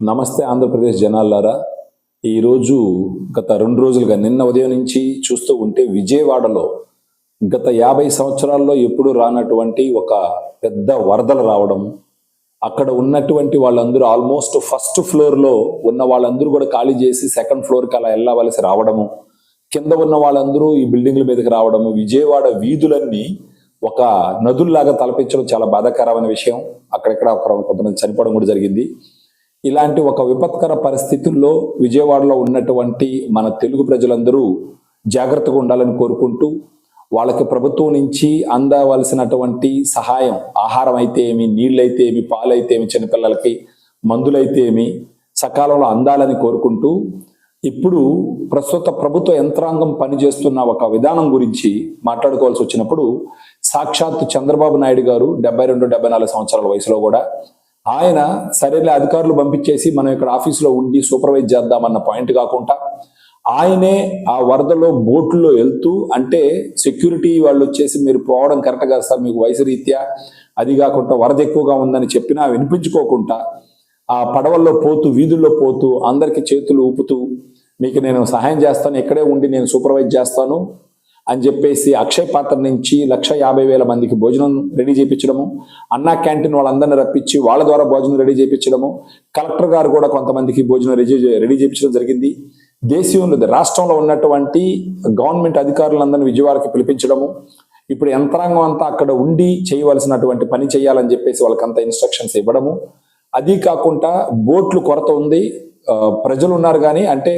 నమస్తే ఆంధ్రప్రదేశ్ జనాలారా ఈరోజు గత రెండు రోజులుగా నిన్న ఉదయం నుంచి చూస్తూ ఉంటే విజయవాడలో గత యాభై సంవత్సరాల్లో ఎప్పుడు రానటువంటి ఒక పెద్ద వరదలు రావడం అక్కడ ఉన్నటువంటి వాళ్ళందరూ ఆల్మోస్ట్ ఫస్ట్ ఫ్లోర్లో ఉన్న వాళ్ళందరూ కూడా ఖాళీ చేసి సెకండ్ ఫ్లోర్కి అలా వెళ్ళవలసి రావడము కింద ఉన్న వాళ్ళందరూ ఈ బిల్డింగ్ల మీదకి రావడము విజయవాడ వీధులన్నీ ఒక నదుల్లాగా తలపించడం చాలా బాధాకరమైన విషయం. అక్కడక్కడ కొంతమంది చనిపోవడం కూడా జరిగింది. ఇలాంటి ఒక విపత్కర పరిస్థితుల్లో విజయవాడలో ఉన్నటువంటి మన తెలుగు ప్రజలందరూ జాగ్రత్తగా ఉండాలని కోరుకుంటూ వాళ్ళకి ప్రభుత్వం నుంచి అందవలసినటువంటి సహాయం ఆహారం అయితే ఏమి నీళ్ళైతే ఏమి పాలైతే ఏమి చిన్నపిల్లలకి మందులైతే ఏమి సకాలంలో అందాలని కోరుకుంటూ ఇప్పుడు ప్రస్తుత ప్రభుత్వ యంత్రాంగం పనిచేస్తున్న ఒక విధానం గురించి మాట్లాడుకోవాల్సి వచ్చినప్పుడు సాక్షాత్ చంద్రబాబు నాయుడు గారు డెబ్బై రెండు డెబ్బై నాలుగు సంవత్సరాల వయసులో కూడా ఆయన సరేలే అధికారులు పంపించేసి మనం ఇక్కడ ఆఫీసులో ఉండి సూపర్వైజ్ చేద్దామన్న పాయింట్ కాకుండా ఆయనే ఆ వరదలో బోట్లో వెళ్తూ అంటే సెక్యూరిటీ వాళ్ళు వచ్చేసి మీరు పోవడం కరెక్ట్ కాదు సార్ మీకు వయసు రీత్యా అది కాకుండా వరద ఎక్కువగా ఉందని చెప్పినా వినిపించుకోకుండా ఆ పడవల్లో పోతూ వీధుల్లో పోతూ అందరికి చేతులు ఊపుతూ మీకు నేను సహాయం చేస్తాను ఇక్కడే ఉండి నేను సూపర్వైజ్ చేస్తాను అని చెప్పేసి అక్షయ్ పాత్ర నుంచి లక్ష యాభై వేల మందికి భోజనం రెడీ చేయించడము అన్నా క్యాంటీన్ వాళ్ళందరినీ రప్పించి వాళ్ళ ద్వారా భోజనం రెడీ చేయించడము కలెక్టర్ గారు కూడా కొంతమందికి భోజనం రెడీ రెడీ చేయించడం జరిగింది. దేశీయంలో రాష్ట్రంలో ఉన్నటువంటి గవర్నమెంట్ అధికారులందరినీ విజయవాడకి పిలిపించడము ఇప్పుడు యంత్రాంగం అంతా అక్కడ ఉండి చేయవలసినటువంటి పని చేయాలని చెప్పేసి వాళ్ళకంతా ఇన్స్ట్రక్షన్స్ ఇవ్వడము. అది కాకుండా బోట్లు కొరత ఉంది. ప్రజలు ఉన్నారు కానీ అంటే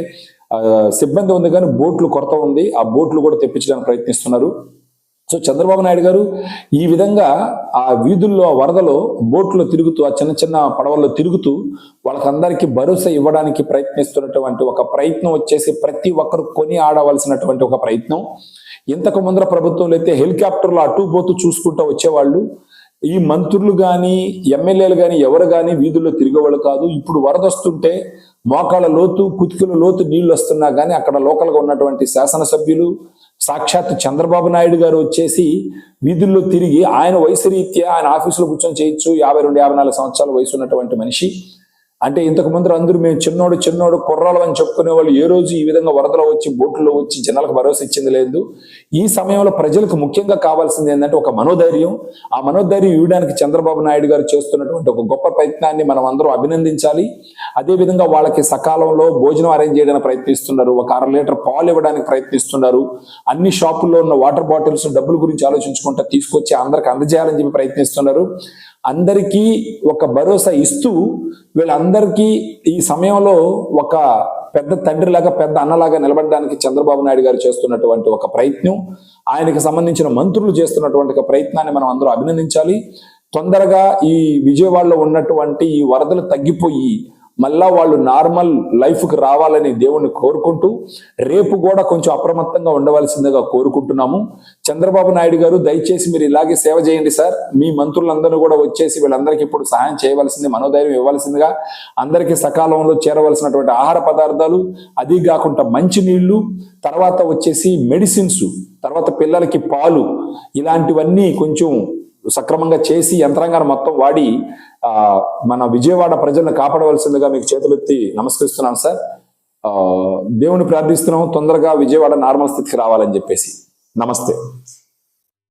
సిబ్బంది ఉంది కానీ బోట్లు కొరత ఉంది. ఆ బోట్లు కూడా తెప్పించడానికి ప్రయత్నిస్తున్నారు. సో చంద్రబాబు నాయుడు గారు ఈ విధంగా ఆ వీధుల్లో ఆ వరదలో బోట్లో తిరుగుతూ ఆ చిన్న చిన్న పడవల్లో తిరుగుతూ వాళ్ళకందరికీ భరోసా ఇవ్వడానికి ప్రయత్నిస్తున్నటువంటి ఒక ప్రయత్నం వచ్చేసి ప్రతి ఒక్కరు కొని ఆడవలసినటువంటి ఒక ప్రయత్నం. ఇంతకు ముందర ప్రభుత్వంలో అయితే హెలికాప్టర్లు అటు పోతూ చూసుకుంటూ వచ్చేవాళ్ళు. ఈ మంత్రులు కానీ ఎమ్మెల్యేలు కానీ ఎవరు కానీ వీధుల్లో తిరిగేవాళ్ళు కాదు. ఇప్పుడు వరద వస్తుంటే మోకాళ్ళ లోతు కుతికల లోతు నీళ్ళు వస్తున్నా కానీ అక్కడ లోకల్గా ఉన్నటువంటి శాసనసభ్యులు సాక్షాత్ చంద్రబాబు నాయుడు గారు వచ్చేసి వీధుల్లో తిరిగి ఆయన వయసు రీత్యా ఆయన ఆఫీసులో కూర్చొని చేయొచ్చు. యాభై రెండు యాభై నాలుగు సంవత్సరాల వయసు ఉన్నటువంటి మనిషి. అంటే ఇంతకు ముందు అందరూ మేము చిన్నోడు చిన్నోడు కుర్రాలు అని చెప్పుకునే వాళ్ళు ఏ రోజు ఈ విధంగా వరదలో వచ్చి బోట్లో వచ్చి జనాలకు భరోసా ఇచ్చింది లేదు. ఈ సమయంలో ప్రజలకు ముఖ్యంగా కావాల్సింది ఏంటంటే ఒక మనోధైర్యం. ఆ మనోధైర్యం ఇవ్వడానికి చంద్రబాబు నాయుడు గారు చేస్తున్నటువంటి ఒక గొప్ప ప్రయత్నాన్ని మనం అందరూ అభినందించాలి. అదేవిధంగా వాళ్ళకి సకాలంలో భోజనం అరేంజ్ చేయడానికి ప్రయత్నిస్తున్నారు. ఒక అర లీటర్ పాలు ఇవ్వడానికి ప్రయత్నిస్తున్నారు. అన్ని షాపుల్లో ఉన్న వాటర్ బాటిల్స్ డబ్బుల గురించి ఆలోచించుకుంటా తీసుకొచ్చి అందరికి అందజేయాలని చెప్పి ప్రయత్నిస్తున్నారు. అందరికీ ఒక భరోసా ఇస్తూ వీళ్ళందరికీ ఈ సమయంలో ఒక పెద్ద తండ్రిలాగా పెద్ద అన్నలాగా నిలబడడానికి చంద్రబాబు నాయుడు గారు చేస్తున్నటువంటి ఒక ప్రయత్నం ఆయనకు సంబంధించిన మంత్రులు చేస్తున్నటువంటి ఒక ప్రయత్నాన్ని మనం అందరూ అభినందించాలి. తొందరగా ఈ విజయవాడలో ఉన్నటువంటి ఈ వరదలు తగ్గిపోయి మళ్ళా వాళ్ళు నార్మల్ లైఫ్కి రావాలని దేవుణ్ణి కోరుకుంటూ రేపు కూడా కొంచెం అప్రమత్తంగా ఉండవలసిందిగా కోరుకుంటున్నాము. చంద్రబాబు నాయుడు గారు దయచేసి మీరు ఇలాగే సేవ చేయండి సార్. మీ మంత్రులందరూ కూడా వచ్చేసి వీళ్ళందరికీ ఇప్పుడు సహాయం చేయవలసింది మనోధైర్యం ఇవ్వాల్సిందిగా అందరికీ సకాలంలో చేరవలసినటువంటి ఆహార పదార్థాలు అది కాకుండా మంచి నీళ్ళు తర్వాత వచ్చేసి మెడిసిన్స్ తర్వాత పిల్లలకి పాలు ఇలాంటివన్నీ కొంచెం సక్రమంగా చేసి యంత్రాంగాన్ని మొత్తం వాడి ఆ మన విజయవాడ ప్రజలను కాపాడవలసిందిగా మీకు చేతులెత్తి నమస్కరిస్తున్నాను సార్. ఆ దేవుని ప్రార్థిస్తున్నాం తొందరగా విజయవాడ నార్మల్ స్థితికి రావాలని చెప్పేసి. నమస్తే.